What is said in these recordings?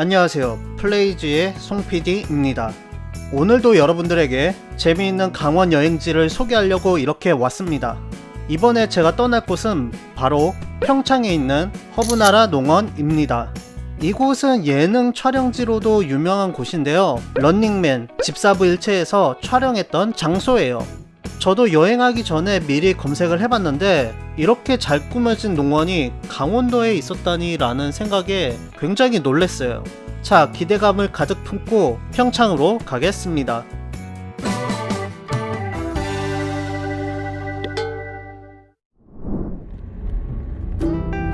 안녕하세요. 플레이즈의 송PD입니다. 오늘도 여러분들에게 재미있는 강원 여행지를 소개하려고 이렇게 왔습니다. 이번에 제가 떠날 곳은 바로 평창에 있는 허브나라 농원입니다. 이곳은 예능 촬영지로도 유명한 곳인데요. 런닝맨, 집사부 일체에서 촬영했던 장소예요. 저도 여행하기 전에 미리 검색을 해봤는데 이렇게 잘 꾸며진 농원이 강원도에 있었다니 라는 생각에 굉장히 놀랐어요. 자, 기대감을 가득 품고 평창으로 가겠습니다.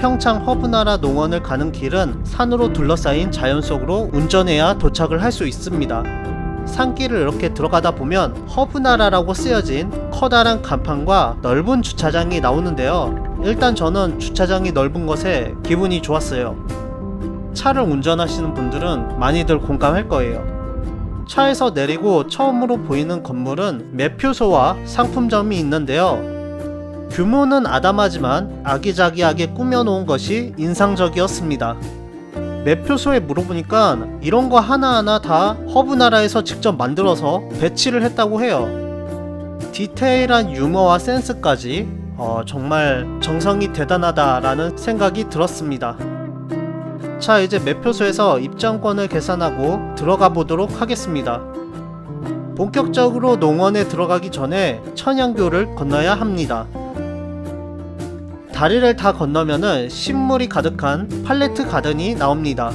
평창 허브나라 농원을 가는 길은 산으로 둘러싸인 자연 속으로 운전해야 도착을 할 수 있습니다. 산길을 이렇게 들어가다 보면 허브나라라고 쓰여진 커다란 간판과 넓은 주차장이 나오는데요. 일단 저는 주차장이 넓은 것에 기분이 좋았어요. 차를 운전하시는 분들은 많이들 공감할 거예요. 차에서 내리고 처음으로 보이는 건물은 매표소와 상품점이 있는데요. 규모는 아담하지만 아기자기하게 꾸며놓은 것이 인상적이었습니다. 매표소에 물어보니까 이런 거 하나하나 다 허브나라에서 직접 만들어서 배치를 했다고 해요. 디테일한 유머와 센스까지 어, 정말 정성이 대단하다라는 생각이 들었습니다. 자, 이제 매표소에서 입장권을 계산하고 들어가 보도록 하겠습니다. 본격적으로 농원에 들어가기 전에 천양교를 건너야 합니다. 다리를 다 건너면은 식물이 가득한 팔레트 가든이 나옵니다.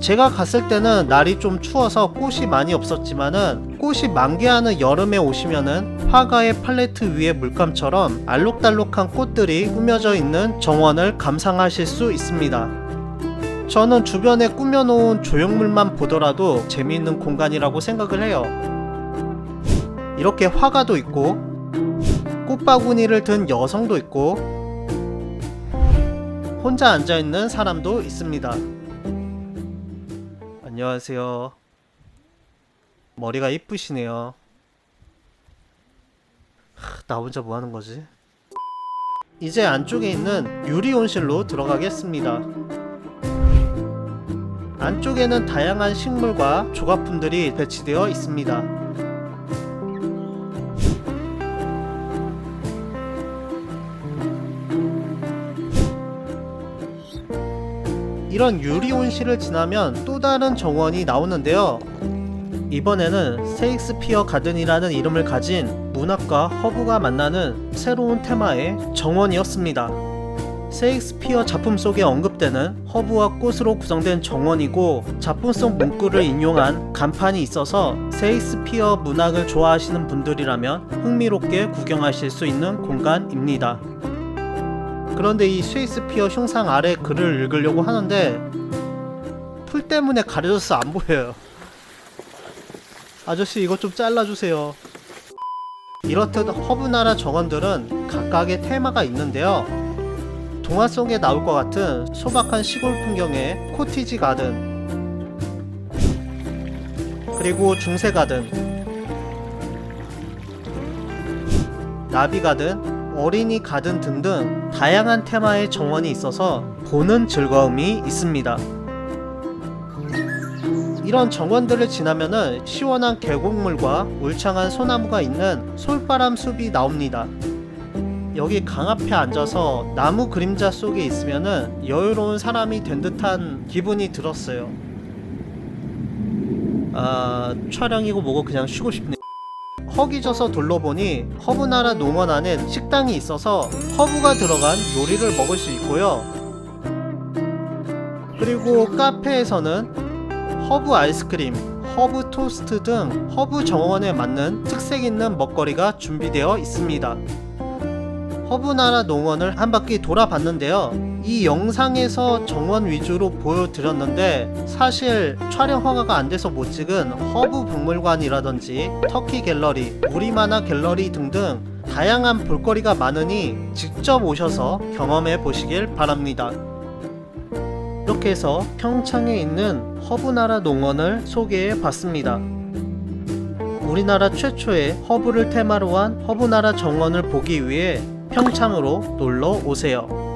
제가 갔을 때는 날이 좀 추워서 꽃이 많이 없었지만은 꽃이 만개하는 여름에 오시면은 화가의 팔레트 위에 물감처럼 알록달록한 꽃들이 꾸며져 있는 정원을 감상하실 수 있습니다. 저는 주변에 꾸며놓은 조형물만 보더라도 재미있는 공간이라고 생각을 해요. 이렇게 화가도 있고 꽃바구니를 든 여성도 있고 혼자 앉아있는 사람도 있습니다. 안녕하세요. 머리가 이쁘시네요. 하, 나 혼자 뭐 하는 거지? 이제 안쪽에 있는 유리 온실로 들어가겠습니다. 안쪽에는 다양한 식물과 조각품들이 배치되어 있습니다. 이런 유리 온실을 지나면 또 다른 정원이 나오는데요. 이번에는 세익스피어 가든이라는 이름을 가진 문학과 허브가 만나는 새로운 테마의 정원이었습니다. 세익스피어 작품 속에 언급되는 허브와 꽃으로 구성된 정원이고 작품 속 문구를 인용한 간판이 있어서 세익스피어 문학을 좋아하시는 분들이라면 흥미롭게 구경하실 수 있는 공간입니다. 그런데 이 셰익스피어 흉상 아래 글을 읽으려고 하는데 풀 때문에 가려져서 안 보여요. 아저씨 이것 좀 잘라주세요. 이렇듯 허브나라 정원들은 각각의 테마가 있는데요. 동화 속에 나올 것 같은 소박한 시골 풍경의 코티지 가든 그리고 중세 가든 나비 가든 어린이 가든 등등 다양한 테마의 정원이 있어서 보는 즐거움이 있습니다. 이런 정원들을 지나면은 시원한 계곡물과 울창한 소나무가 있는 솔바람 숲이 나옵니다. 여기 강 앞에 앉아서 나무 그림자 속에 있으면은 여유로운 사람이 된 듯한 기분이 들었어요. 아, 촬영이고 뭐고 그냥 쉬고 싶네. 허기져서 둘러보니 허브나라 농원 안에 식당이 있어서 허브가 들어간 요리를 먹을 수 있고요. 그리고 카페에서는 허브 아이스크림, 허브 토스트 등 허브 정원에 맞는 특색 있는 먹거리가 준비되어 있습니다. 허브나라 농원을 한 바퀴 돌아봤는데요. 이 영상에서 정원 위주로 보여드렸는데 사실 촬영 허가가 안 돼서 못 찍은 허브 박물관이라든지 터키 갤러리, 우리만화 갤러리 등등 다양한 볼거리가 많으니 직접 오셔서 경험해 보시길 바랍니다. 이렇게 해서 평창에 있는 허브나라 농원을 소개해 봤습니다. 우리나라 최초의 허브를 테마로 한 허브나라 정원을 보기 위해 평창으로 놀러 오세요.